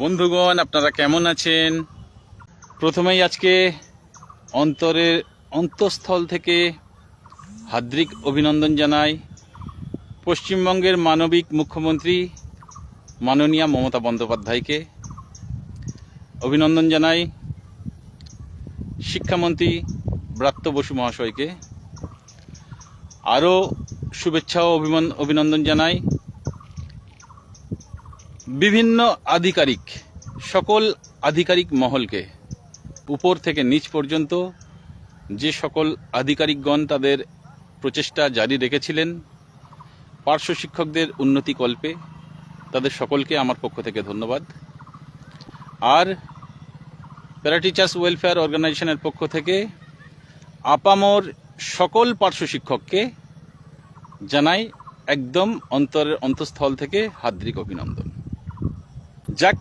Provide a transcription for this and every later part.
বন্ধুগণ, আপনারা কেমন আছেন? প্রথমেই আজকে অন্তরের অন্তঃস্থল থেকে হার্দিক অভিনন্দন জানাই। পশ্চিমবঙ্গের মানবিক মুখ্যমন্ত্রী মাননীয়া মমতা বন্দ্যোপাধ্যায়কে অভিনন্দন জানাই। শিক্ষামন্ত্রী ব্রাত্য বসু মহাশয়কে আরও শুভেচ্ছা ও অভিনন্দন জানাই। বিভিন্ন আধিকারিক, সকল আধিকারিক মহলকে উপর থেকে নিচ পর্যন্ত যে সকল আধিকারিকগণ তাদের প্রচেষ্টা জারি রেখেছিলেন, পার্শ্ব শিক্ষকদের উন্নতি কল্পে তাদের সকলকে আমার পক্ষ থেকে ধন্যবাদ। আর প্যারাটিচার্স ওয়েলফেয়ার অর্গানাইজেশনের পক্ষ থেকে আপামর সকল পার্শ্ব শিক্ষককে জানাই একদম অন্তরের অন্তঃস্থল থেকে হাদ্রিক অভিনন্দন। যাক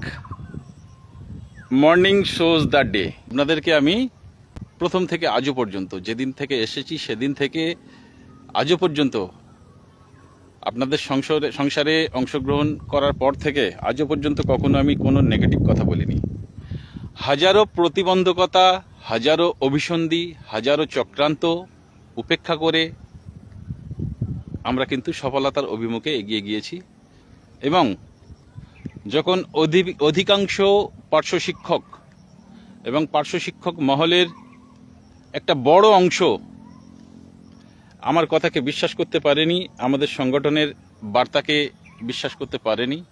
মর্নিং শোজ দ্য ডে আপনাদেরকে আমি প্রথম থেকে আজও পর্যন্ত, যেদিন থেকে এসেছি সেদিন থেকে আজও পর্যন্ত আপনাদের সংসারে সংসারে অংশগ্রহণ করার পর থেকে আজও পর্যন্ত কখনো আমি কোনো নেগেটিভ কথা বলিনি। হাজারো প্রতিবন্ধকতা, হাজারো অভিসন্ধি, হাজারো চক্রান্ত উপেক্ষা করে আমরা কিন্তু সফলতার অভিমুখে এগিয়ে গিয়েছি এবং যখন অধি- অধিকাংশ পার্শ্ব শিক্ষক এবং পার্শ্ব শিক্ষক মহলের একটা বড় অংশ আমার কথাকে বিশ্বাস করতে পারেনি, আমাদের সংগঠনের বার্তাকে বিশ্বাস করতে পারেনি।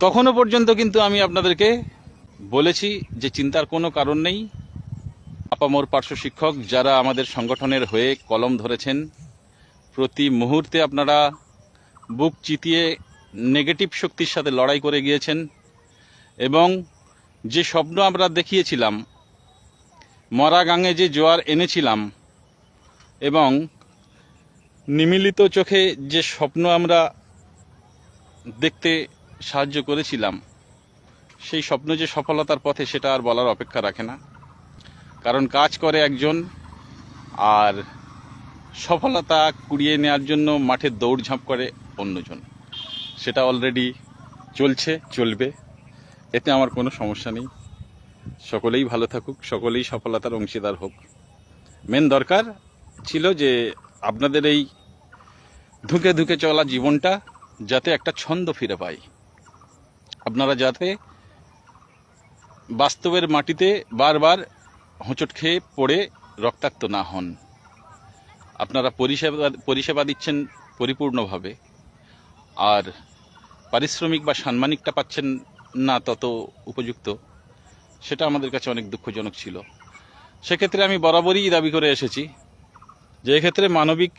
তখনও পর্যন্ত কিন্তু আমি আপনাদেরকে বলেছি যে চিন্তার কোনো কারণ নেই। আপামর পার্শ্ব শিক্ষক যারা আমাদের সংগঠনের হয়ে কলম ধরেছেন, প্রতি মুহূর্তে আপনারা বুক চিতিয়ে নেগেটিভ শক্তির সাথে লড়াই করে গিয়েছেন এবং যে স্বপ্ন আমরা দেখিয়েছিলাম মরা গাঙে যে জোয়ার এনেছিলাম এবং নিমিলিত চোখে যে স্বপ্ন আমরা দেখতে সাহায্য করেছিলাম, সেই স্বপ্ন যে সফলতার পথে সেটা আর বলার অপেক্ষা রাখে না। কারণ কাজ করে একজন আর সফলতা কুড়িয়ে নেওয়ার জন্য মাঠে দৌড়ঝাঁপ করে অন্যজন। সেটা অলরেডি চলছে, চলবে। এতে আমার কোনো সমস্যা নেই। সকলেই ভালো থাকুক, সকলেই সফলতার অংশীদার হোক। মেন দরকার ছিল যে আপনাদের এই ধুকে ধুকে চলা জীবনটা যাতে একটা ছন্দ ফিরে পাই আপনারা যাতে বাস্তবের মাটিতে বারবার হোঁচট খেয়ে পড়ে রক্তাক্ত না হন। আপনারা পরিষেবা পরিষেবা দিচ্ছেন পরিপূর্ণভাবে। আর পারিশ্রমিক বা সাম্মানিকটা পাচ্ছেন না তত উপযুক্ত, সেটা আমাদের কাছে অনেক দুঃখজনক ছিল। সেক্ষেত্রে আমি বরাবরই দাবি করে এসেছি যে এক্ষেত্রে মানবিক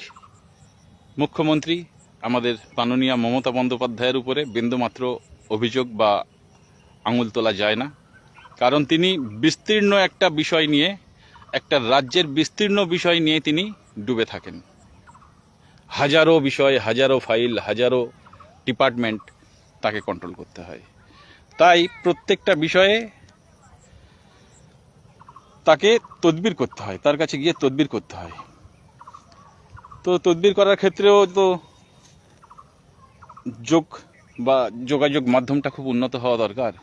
মুখ্যমন্ত্রী, আমাদের মাননীয় মমতা বন্দ্যোপাধ্যায়ের উপরে বিন্দুমাত্র অভিযোগ বা আঙুল তোলা যায় না। কারণ তিনি বিস্তীর্ণ একটা বিষয় নিয়ে, একটা রাজ্যের বিস্তীর্ণ বিষয় নিয়ে তিনি ডুবে থাকেন। হাজারো বিষয়, হাজারো ফাইল, হাজারো ডিপার্টমেন্ট তাকে কন্ট্রোল করতে হয়। তাই প্রত্যেকটা বিষয়ে তাকে তদবির করতে হয়, তার কাছে গিয়ে তদবির করতে হয়। তো তদবির করার ক্ষেত্রেও তো যোগ বা যোগাযোগ মাধ্যমটা খুব উন্নত হওয়া দরকার।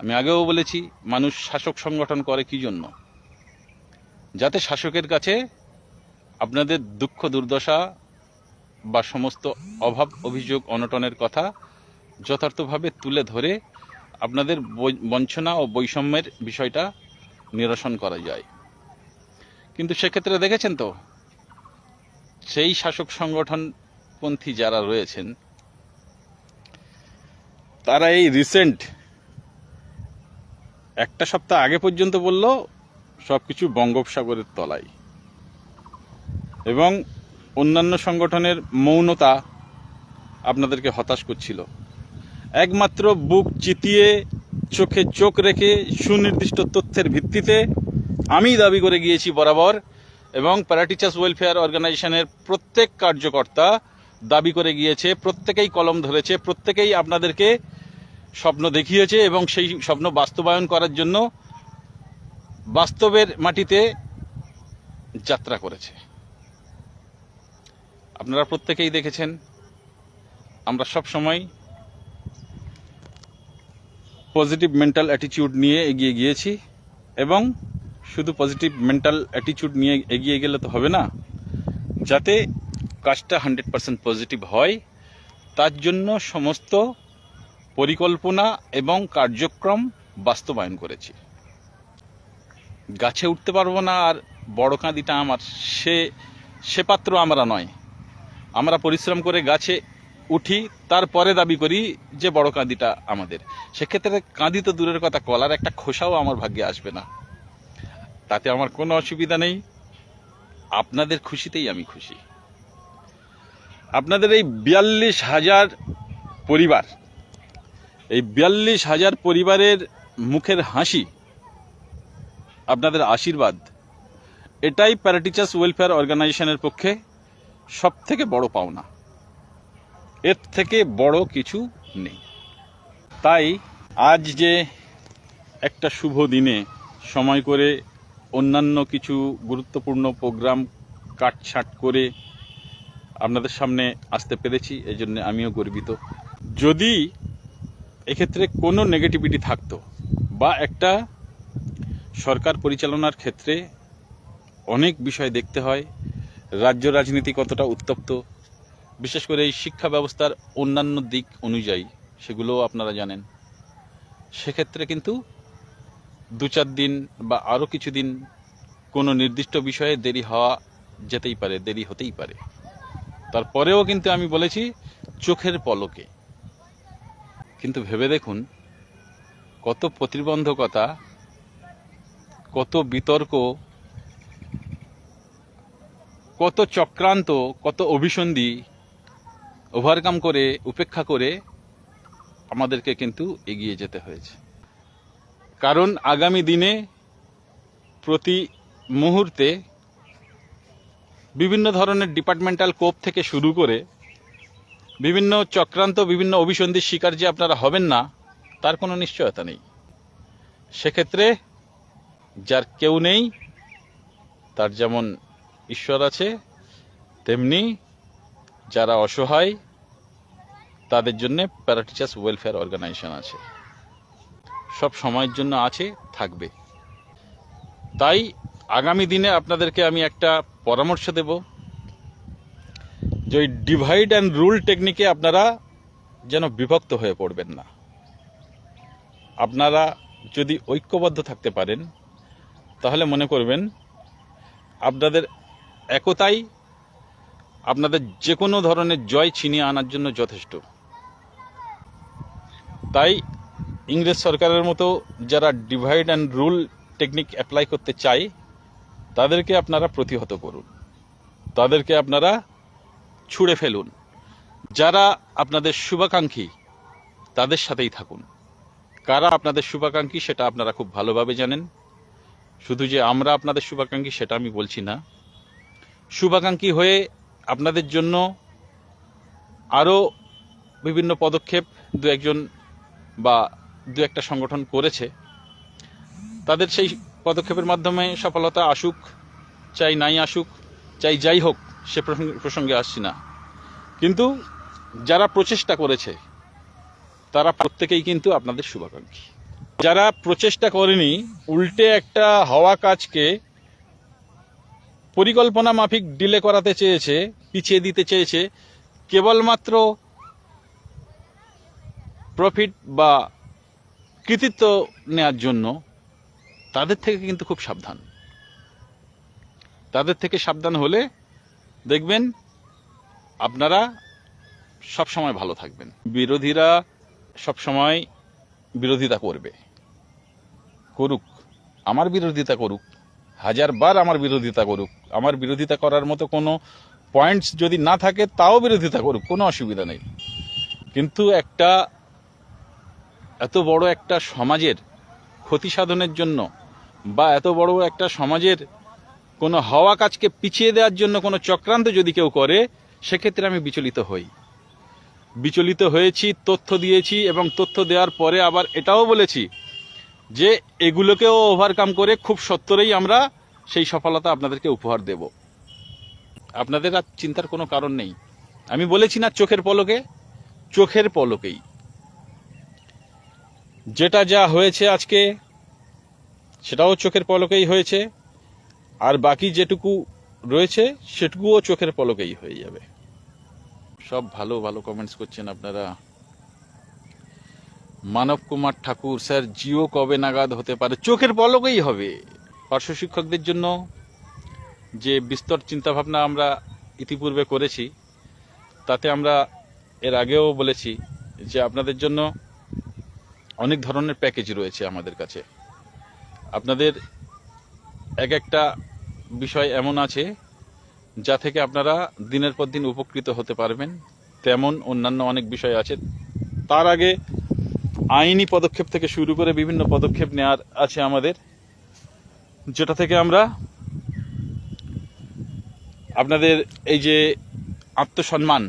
আমি আগেও বলেছি, মানুষ শাসক সংগঠন করে কি জন্য? যাতে শাসকের কাছে আপনাদের দুঃখ, দুর্দশা বা সমস্ত অভাব, অভিযোগ, অনটনের কথা যথার্থভাবে তুলে ধরে আপনাদের বঞ্চনা ও বৈষম্যের বিষয়টা নিরসন করা যায়। কিন্তু সেক্ষেত্রে দেখেছেন তো, সেই শাসক সংগঠনপন্থী যারা রয়েছেন, তারা এই রিসেন্ট একটা সপ্তাহ আগে পর্যন্ত বলল সব কিছু বঙ্গোপসাগরের তলায়। এবং অন্যান্য সংগঠনের মৌনতা আপনাদেরকে হতাশ করছিল। একমাত্র বুক চিতিয়ে চোখে চোখ রেখে সুনির্দিষ্ট তথ্যের ভিত্তিতে আমি দাবি করে গিয়েছি বরাবর এবং প্যারাটিচার্স ওয়েলফেয়ার অর্গানাইজেশনের প্রত্যেক কার্যকর্তা দাবি করে গিয়েছে, প্রত্যেকেই কলম ধরেছে, প্রত্যেকেই আপনাদেরকে স্বপ্ন দেখিয়েছে এবং সেই স্বপ্ন বাস্তবায়ন করার জন্য বাস্তবের মাটিতে যাত্রা করেছে। আপনারা প্রত্যেকেই দেখেছেন, আমরা সব সময় পজিটিভ মেন্টাল অ্যাটিটিউড নিয়ে এগিয়ে গিয়েছি, এবং শুধু পজিটিভ মেন্টাল অ্যাটিটিউড নিয়ে এগিয়ে গেলে তো হবে না, যাতে কাজটা হান্ড্রেড পার্সেন্ট পজিটিভ হয়, তার জন্য সমস্ত পরিকল্পনা এবং কার্যক্রম বাস্তবায়ন করেছি। গাছে উঠতে পারব না, আর বড় কাঁদিটা আমার সে সে পাত্র আমরা নয়। আমরা পরিশ্রম করে গাছে উঠি, তারপরে দাবি করি যে বড় কাঁদিটা আমাদের। সেক্ষেত্রে কাঁদি তো দূরের কথা, কলার একটা খোসাও আমার ভাগ্যে আসবে না। তাতে আমার কোনো অসুবিধা নেই। আপনাদের খুশিতেই আমি খুশি। আপনাদের এই বিয়াল্লিশ হাজার পরিবার, এই বিয়াল্লিশ হাজার পরিবারের মুখের হাসি, আপনাদের আশীর্বাদ, এটাই প্যারাটিচার্স ওয়েলফেয়ার অর্গানাইজেশনের পক্ষে সব থেকে বড় পাওনা। এর থেকে বড় কিছু নেই। তাই আজ যে একটা শুভ দিনে সময় করে অন্যান্য কিছু গুরুত্বপূর্ণ প্রোগ্রাম কাটছাট করে আপনাদের সামনে আসতে পেরেছি, এই জন্য আমিও গর্বিত। যদি এক্ষেত্রে কোনো নেগেটিভিটি থাকতো বা একটা সরকার পরিচালনার ক্ষেত্রে অনেক বিষয় দেখতে হয়, রাজ্য রাজনীতি কতটা উত্তপ্ত বিশেষ করে এই শিক্ষা ব্যবস্থার অন্যান্য দিক অনুযায়ী, সেগুলোও আপনারা জানেন। সেক্ষেত্রে কিন্তু দু চার দিন বা আরও কিছুদিন কোনো নির্দিষ্ট বিষয়ে দেরি হওয়া যেতেই পারে, দেরি হতেই পারে। তারপরেও কিন্তু আমি বলেছি, চোখের পলকে। কিন্তু ভেবে দেখুন, কত প্রতিবন্ধকতা, কত বিতর্ক, কত চক্রান্ত, কত অভিসন্ধি ওভারকাম করে, উপেক্ষা করে আমাদেরকে কিন্তু এগিয়ে যেতে হয়েছে। কারণ আগামী দিনে প্রতি মুহূর্তে বিভিন্ন ধরনের ডিপার্টমেন্টাল কোপ থেকে শুরু করে বিভিন্ন চক্রান্ত, বিভিন্ন অভিসন্ধির শিকার যে আপনারা হবেন না, তার কোনো নিশ্চয়তা নেই। সেক্ষেত্রে যার কেউ নেই, তার যেমন ঈশ্বর আছে, তেমনি যারা অসহায়, তাদের জন্য প্যারাটিচার্স ওয়েলফেয়ার অর্গানাইজেশন আছে। সব সময়ের জন্য আছে, থাকবে। তাই আগামী দিনে আপনাদেরকে আমি একটা পরামর্শ দেব যে ডিভাইড অ্যান্ড রুল টেকনিকে আপনারা যেন বিভক্ত হয়ে পড়বেন না। আপনারা যদি ঐক্যবদ্ধ থাকতে পারেন, তাহলে মনে করবেন আপনাদের একতাই আপনাদের যে কোনো ধরনের জয় ছিনিয়ে আনার জন্য যথেষ্ট। তাই ইংরেজ সরকারের মতো যারা divide and rule technique apply করতে চায়, তাদেরকে আপনারা প্রতিহত করুন। তাদেরকে আপনারা ছুঁড়ে ফেলুন। যারা আপনাদের শুভাকাঙ্ক্ষী, তাদের সাথেই থাকুন। কারা আপনাদের শুভাকাঙ্ক্ষী সেটা আপনারা খুব ভালোভাবে জানেন। শুধু যে আমরা আপনাদের শুভাকাঙ্ক্ষী সেটা আমি বলছি না। শুভাকাঙ্ক্ষী হয়ে আপনাদের জন্য আরও বিভিন্ন পদক্ষেপ দু একজন বা দু একটা সংগঠন করেছে। তাদের সেই পদক্ষেপের মাধ্যমে সফলতা আসুক, চাই নাই আসুক, চাই যাই হোক, সে প্রসঙ্গে- আসছি না। কিন্তু যারা প্রচেষ্টা করেছে, তারা প্রত্যেকেই কিন্তু আপনাদের শুভাকাঙ্ক্ষী। যারা প্রচেষ্টা করেনি, উল্টে একটা হওয়া কাজকে পরিকল্পনা মাফিক ডিলে করাতে চেয়েছে পিছিয়ে দিতে চেয়েছে, কেবলমাত্র প্রফিট বা কৃতিত্ব নেয়ার জন্য তাদের থেকে কিন্তু খুব সাবধান। তাদের থেকে সাবধান হলে দেখবেন আপনারা সব সময় ভালো থাকবেন। বিরোধীরা সব সময় বিরোধিতা করবে। করুক, আমার বিরোধিতা করুক, হাজারবার আমার বিরোধিতা করুক, আমার বিরোধিতা করার মতো কোনো পয়েন্টস যদি না থাকে, তাও বিরোধিতা করুক, কোনো অসুবিধা নেই। কিন্তু একটা এত বড় একটা সমাজের ক্ষতি সাধনের জন্য বা এত বড় একটা সমাজের কোনো হওয়া কাজকে পিছিয়ে দেওয়ার জন্য কোনো চক্রান্ত যদি কেউ করে, সেক্ষেত্রে আমি বিচলিত হই। বিচলিত হয়েছি, তথ্য দিয়েছি এবং তথ্য দেওয়ার পরে আবার এটাও বলেছি যে এগুলোকেও ওভারকাম করে খুব সত্তরেই আমরা সেই সফলতা আপনাদেরকে উপহার দেব। আপনাদের আর চিন্তার কোনো কারণ নেই। আমি বলেছি না চোখের পলকে, চোখের পলকেই। যেটা যা হয়েছে আজকে, সেটাও চোখের পলকেই হয়েছে, আর বাকি যেটুকু রয়েছে, সেটুকুও চোখের পলকেই হয়ে যাবে। সব ভালো ভালো কমেন্টস করছেন আপনারা। মানব কুমার ঠাকুর, স্যার, জিও কবে নাগাদ হতে পারে? চোখের পলকেই হবে। পার্শ্ব শিক্ষকদের জন্য যে বিস্তর চিন্তাভাবনা আমরা ইতিপূর্বে করেছি, তাতে আমরা এর আগেও বলেছি যে আপনাদের জন্য অনেক ধরনের প্যাকেজ রয়েছে আমাদের কাছে। আপনাদের এক একটা বিষয় এমন আছে যা থেকে আপনারা দিনের পর দিন উপকৃত হতে পারবেন, তেমন অন্যান্য অনেক বিষয় আছে। তার আগে আইনি পদক্ষেপ থেকে শুরু করে বিভিন্ন পদক্ষেপ নেওয়ার আছে আমাদের, যেটা থেকে আমরা আপনাদের এই যে আত্মসম্মান,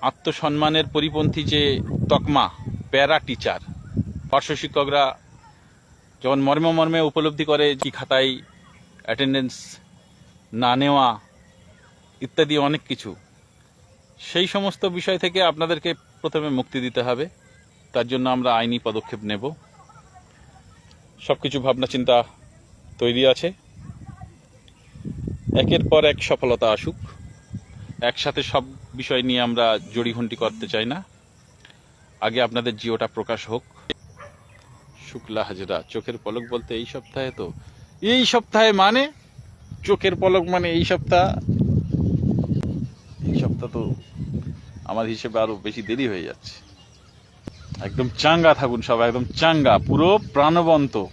আত্মসম্মানের পরিপন্থী যে তকমা, প্যারা টিচার, পার্শ্ব শিক্ষকরা যখন মর্মে মর্মে উপলব্ধি করে কি খাতায় অ্যাটেন্ডেন্স না নেওয়া ইত্যাদি অনেক কিছু, সেই সমস্ত বিষয় থেকে আপনাদেরকে প্রথমে মুক্তি দিতে হবে। তার জন্য আমরা আইনি পদক্ষেপ নেব। সব কিছু ভাবনা চিন্তা তৈরি আছে। একের পর এক সফলতা আসুক। একসাথে সব বিষয় নিয়ে আমরা জড়িঘন্টি করতে চাই না। আগে আপনাদের জিওটা প্রকাশ হোক। শুক্লা হাজরা, চোখের পলক বলতে এই সপ্তাহে তো। এই সপ্তাহে মানে? চোখের পলক মানে এই সপ্তাহ? এই সপ্তাহ তো আমার হিসেবে আরও বেশি দেরি হয়ে যাচ্ছে। একদম চাঙ্গা থাকুন সবাই, একদম চাঙ্গা, পুরো প্রাণবন্ত।